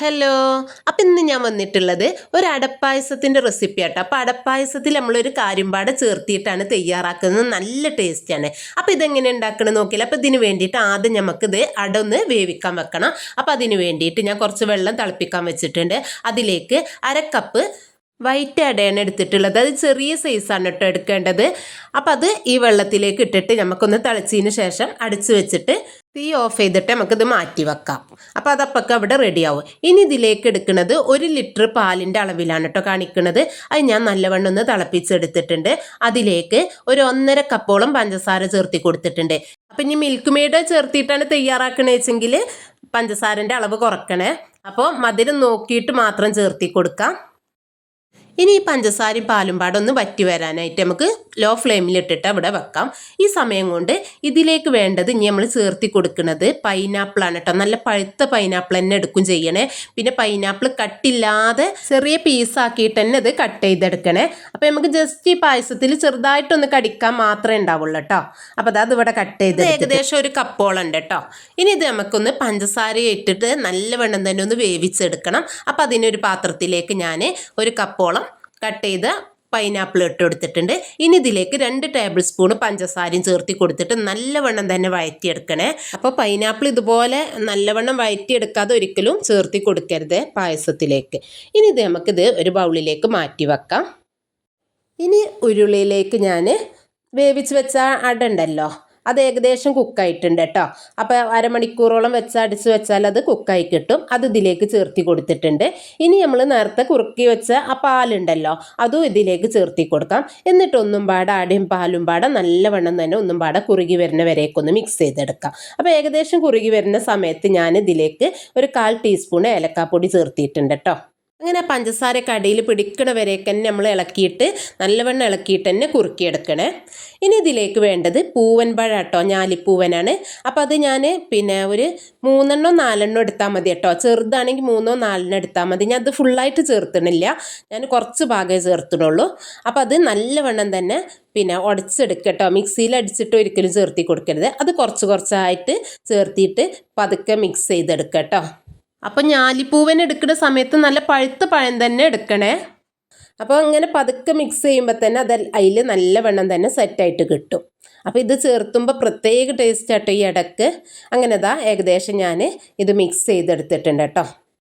Hello അപ്പം ഇന്ന് ഞാൻ വന്നിട്ടുള്ളത് ഒരു അടപ്പായസത്തിന്റെ റെസിപ്പി ആട്ടോ. അപ്പോൾ അടപ്പായസത്തിൽ നമ്മളൊരു കാര്യമ്പാട് ചേർത്തിയിട്ടാണ് തയ്യാറാക്കുന്നത്. നല്ല ടേസ്റ്റാണ് അപ്പോൾ ഇതെങ്ങനെ ഉണ്ടാക്കണം നോക്കിയാൽ അപ്പോൾ ഇതിന് വേണ്ടിയിട്ട് ആദ്യം നമുക്കിത് അട ഒന്ന് വേവിക്കാൻ വെക്കണം. അപ്പോൾ അതിന് വേണ്ടിയിട്ട് ഞാൻ കുറച്ച് വെള്ളം തിളപ്പിക്കാൻ വെച്ചിട്ടുണ്ട്. അതിലേക്ക് അര കപ്പ് വൈറ്റ് അടയാണ് എടുത്തിട്ടുള്ളത്. അത് ചെറിയ സൈസാണ് കേട്ടോ എടുക്കേണ്ടത്. അപ്പം അത് ഈ വെള്ളത്തിലേക്ക് ഇട്ടിട്ട് നമുക്കൊന്ന് തിളച്ചതിന് ശേഷം അടിച്ചു വെച്ചിട്ട് തീ ഓഫ് ചെയ്തിട്ട് നമുക്കിത് മാറ്റി വെക്കാം. അപ്പോൾ അതപ്പൊക്കെ അവിടെ റെഡിയാവും ഇനി ഇതിലേക്ക് എടുക്കുന്നത് ഒരു ലിറ്റർ പാലിന്റെ അളവിലാണ് കേട്ടോ കാണിക്കുന്നത്. അത് ഞാൻ നല്ലവണ്ണം ഒന്ന് തിളപ്പിച്ചെടുത്തിട്ടുണ്ട്. അതിലേക്ക് ഒരു ഒന്നര കപ്പോളം പഞ്ചസാര ചേർത്തി കൊടുത്തിട്ടുണ്ട്. അപ്പം ഇനി മിൽക്ക് മെയ്ഡ് ചേർത്തിയിട്ടാണ് തയ്യാറാക്കണേ വെച്ചെങ്കിൽ പഞ്ചസാരന്റെ അളവ് കുറക്കണേ. അപ്പോൾ മധുരം നോക്കിയിട്ട് മാത്രം ചേർത്തി കൊടുക്കാം. ഇനി ഈ പഞ്ചസാരയും പാലും പാടൊന്ന് ഒന്ന് വറ്റി വരാനായിട്ട് നമുക്ക് ലോ ഫ്ലെയിമിൽ ഇട്ടിട്ട് അവിടെ വെക്കാം. ഈ സമയം കൊണ്ട് ഇതിലേക്ക് വേണ്ടത് ഇനി നമ്മൾ ചേർത്തി കൊടുക്കുന്നത് പൈനാപ്പിളാണ് കേട്ടോ നല്ല പഴുത്ത പൈനാപ്പിൾ തന്നെ എടുക്കും ചെയ്യണേ. പിന്നെ പൈനാപ്പിൾ കട്ടില്ലാതെ ചെറിയ പീസാക്കിയിട്ട് തന്നെ അത് കട്ട് ചെയ്തെടുക്കണേ. അപ്പോൾ നമുക്ക് ജസ്റ്റ് ഈ പായസത്തിൽ ചെറുതായിട്ടൊന്ന് കടിക്കാൻ മാത്രമേ ഉണ്ടാവുള്ളൂ കേട്ടോ അപ്പോൾ അത് ഇവിടെ കട്ട് ചെയ്ത് ഏകദേശം ഒരു കപ്പോളം ഉണ്ട് കേട്ടോ ഇനി ഇത് നമുക്കൊന്ന് പഞ്ചസാര ഇട്ടിട്ട് നല്ലവണ്ണം തന്നെ ഒന്ന് വേവിച്ചെടുക്കണം. അപ്പോൾ അതിനൊരു പാത്രത്തിലേക്ക് ഞാൻ ഒരു കപ്പോളം കട്ട് ചെയ്ത പൈനാപ്പിൾ ഇട്ട് കൊടുത്തിട്ടുണ്ട്. ഇനി ഇതിലേക്ക് രണ്ട് ടേബിൾ സ്പൂൺ പഞ്ചസാരയും ചേർത്തി കൊടുത്തിട്ട് നല്ലവണ്ണം തന്നെ വഴറ്റിയെടുക്കണേ അപ്പോൾ പൈനാപ്പിൾ ഇതുപോലെ നല്ലവണ്ണം വഴറ്റിയെടുക്കാതെ ഒരിക്കലും ചേർത്തി കൊടുക്കരുത് പായസത്തിലേക്ക്. ഇനി ഇത് നമുക്കിത് ഒരു ബൗളിലേക്ക് മാറ്റി വെക്കാം. ഇനി ഉരുളിയിലേക്ക് ഞാൻ വേവിച്ച് വെച്ച അട ഉണ്ടല്ലോ അത് ഏകദേശം കുക്കായിട്ടുണ്ട് കേട്ടോ. അപ്പോൾ അരമണിക്കൂറോളം വെച്ച് അടിച്ച് വെച്ചാൽ അത് കുക്കായി കിട്ടും. അത് ഇതിലേക്ക് ചേർത്തി കൊടുത്തിട്ടുണ്ട്. ഇനി നമ്മൾ നേരത്തെ കുറുക്കി വെച്ച ആ പാലുണ്ടല്ലോ അതും ഇതിലേക്ക് ചേർത്തി കൊടുക്കാം. എന്നിട്ട് ഒന്നും പാടെ ആടിയും പാലും പാടെ നല്ലവണ്ണം തന്നെ ഒന്നും പാടെ കുറുകി വരുന്ന വരേക്കൊന്ന് മിക്സ് ചെയ്തെടുക്കാം. അപ്പോൾ ഏകദേശം കുറുകി വരുന്ന സമയത്ത് ഞാൻ ഇതിലേക്ക് ഒരു കാൽ ടീസ്പൂൺ ഏലക്കാപ്പൊടി ചേർത്തിയിട്ടുണ്ട് കേട്ടോ. അങ്ങനെ പഞ്ചസാര കടയിൽ പിടിക്കണ വരെയൊക്കെ തന്നെ നമ്മൾ ഇളക്കിയിട്ട് നല്ലവണ്ണം ഇളക്കിയിട്ട് തന്നെ കുറുക്കിയെടുക്കണേ. ഇനി ഇതിലേക്ക് വേണ്ടത് പൂവൻ പഴം കേട്ടോ ഞാലിപ്പൂവനാണ്. അപ്പോൾ അത് ഞാൻ പിന്നെ ഒരു മൂന്നെണ്ണോ നാലെണ്ണോ എടുത്താൽ മതി കേട്ടോ. ചെറുതാണെങ്കിൽ മൂന്നോ നാലെണ്ണോ എടുത്താൽ മതി. ഞാൻ അത് ഫുള്ളായിട്ട് ചേർത്തണില്ല. ഞാൻ കുറച്ച് ഭാഗമേ ചേർത്തണുള്ളൂ അപ്പോൾ അത് നല്ലവണ്ണം തന്നെ പിന്നെ ഉടച്ചെടുക്കട്ടോ മിക്സിയിൽ അടിച്ചിട്ട് ഒരിക്കലും ചേർത്തി കൊടുക്കരുത്. അത് കുറച്ച് കുറച്ചായിട്ട് ചേർത്തിയിട്ട് പതുക്കെ മിക്സ് ചെയ്തെടുക്കട്ടോ അപ്പോൾ ഞാലിപ്പൂവൻ എടുക്കുന്ന സമയത്ത് നല്ല പഴുത്ത പഴം തന്നെ എടുക്കണേ. അപ്പോൾ അങ്ങനെ പതുക്കെ മിക്സ് ചെയ്യുമ്പോൾ തന്നെ അത് അതിൽ നല്ല വെണ്ണം തന്നെ സെറ്റായിട്ട് കിട്ടും. അപ്പോൾ ഇത് ചേർത്തുമ്പോൾ പ്രത്യേക ടേസ്റ്റ് ആട്ടോ ഈ ഇടയ്ക്ക് അങ്ങനെ ഇതാ ഏകദേശം ഞാൻ ഇത് മിക്സ് ചെയ്തെടുത്തിട്ടുണ്ട് കേട്ടോ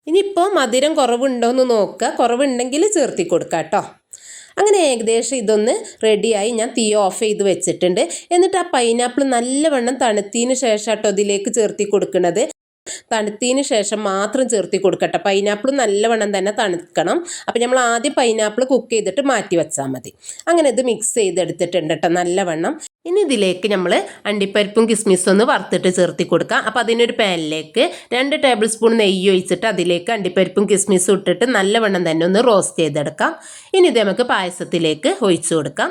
ഇനിയിപ്പോൾ മധുരം കുറവുണ്ടോ എന്ന് നോക്കുക കുറവുണ്ടെങ്കിൽ ചേർത്തി കൊടുക്കുക കേട്ടോ അങ്ങനെ ഏകദേശം ഇതൊന്ന് റെഡിയായി ഞാൻ തീ ഓഫ് ചെയ്ത് വെച്ചിട്ടുണ്ട്. എന്നിട്ട് ആ പൈനാപ്പിൾ നല്ലവണ്ണം തണുത്തതിന് ശേഷം കേട്ടോ ഇതിലേക്ക് ചേർത്തി കൊടുക്കുന്നത് തണുത്തതിന് ശേഷം മാത്രം ചേർത്തി കൊടുക്കട്ടെ. പൈനാപ്പിൾ നല്ലവണ്ണം തന്നെ തണുക്കണം. അപ്പോൾ നമ്മൾ ആദ്യം പൈനാപ്പിൾ കുക്ക് ചെയ്തിട്ട് മാറ്റി വെച്ചാൽ മതി. അങ്ങനെ ഇത് മിക്സ് ചെയ്തെടുത്തിട്ടുണ്ട് കേട്ടോ നല്ലവണ്ണം. ഇനി ഇതിലേക്ക് നമ്മൾ അണ്ടിപ്പരിപ്പും കിസ്മിസും ഒന്ന് വറുത്തിട്ട് ചേർത്തി കൊടുക്കാം. അപ്പോൾ അതിനൊരു പാനിലേക്ക് രണ്ട് ടേബിൾ സ്പൂൺ നെയ്യ് ഒഴിച്ചിട്ട് അതിലേക്ക് അണ്ടിപ്പരിപ്പും കിസ്മിസും ഇട്ടിട്ട് നല്ലവണ്ണം തന്നെ ഒന്ന് റോസ്റ്റ് ചെയ്തെടുക്കാം. ഇനി ഇത് നമുക്ക് പായസത്തിലേക്ക് ഒഴിച്ചു കൊടുക്കാം.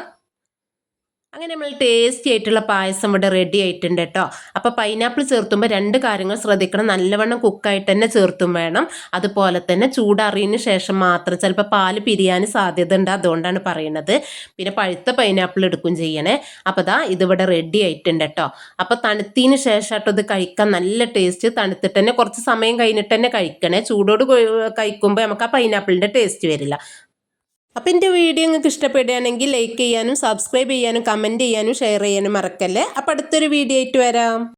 അങ്ങനെ നമ്മൾ ടേസ്റ്റി ആയിട്ടുള്ള പായസം ഇവിടെ റെഡി ആയിട്ടുണ്ട് കേട്ടോ അപ്പോൾ പൈനാപ്പിൾ ചേർത്തുമ്പോൾ രണ്ട് കാര്യങ്ങൾ ശ്രദ്ധിക്കണം. നല്ലവണ്ണം കുക്കായിട്ട് തന്നെ ചേർത്തും വേണം. അതുപോലെ തന്നെ ചൂടറിയതിന് ശേഷം മാത്രം ചിലപ്പോൾ പാൽ പിരിയാൻ സാധ്യത ഉണ്ട് അതുകൊണ്ടാണ് പറയുന്നത്. പിന്നെ പഴുത്ത പൈനാപ്പിൾ എടുക്കും ചെയ്യണേ. അപ്പോൾ ദാ ഇതിവിടെ റെഡി ആയിട്ടുണ്ട് കേട്ടോ അപ്പോൾ തണുത്തതിന് ശേഷം ഇത് കഴിക്കാൻ നല്ല ടേസ്റ്റ് തണുത്തിട്ട് തന്നെ കുറച്ച് സമയം കഴിഞ്ഞിട്ട് തന്നെ കഴിക്കണേ. ചൂടോട് കഴിക്കുമ്പോൾ നമുക്ക് ആ പൈനാപ്പിളിന്റെ ടേസ്റ്റ് വരില്ല. അപ്പോൾ എന്റെ വീഡിയോ നിങ്ങൾക്ക് ഇഷ്ടപ്പെടുകയാണെങ്കിൽ ലൈക്ക് ചെയ്യാനും സബ്സ്ക്രൈബ് ചെയ്യാനും കമന്റ് ചെയ്യാനും ഷെയർ ചെയ്യാനും മറക്കല്ലേ? അപ്പം അടുത്തൊരു വീഡിയോ ആയിട്ട് വരാം.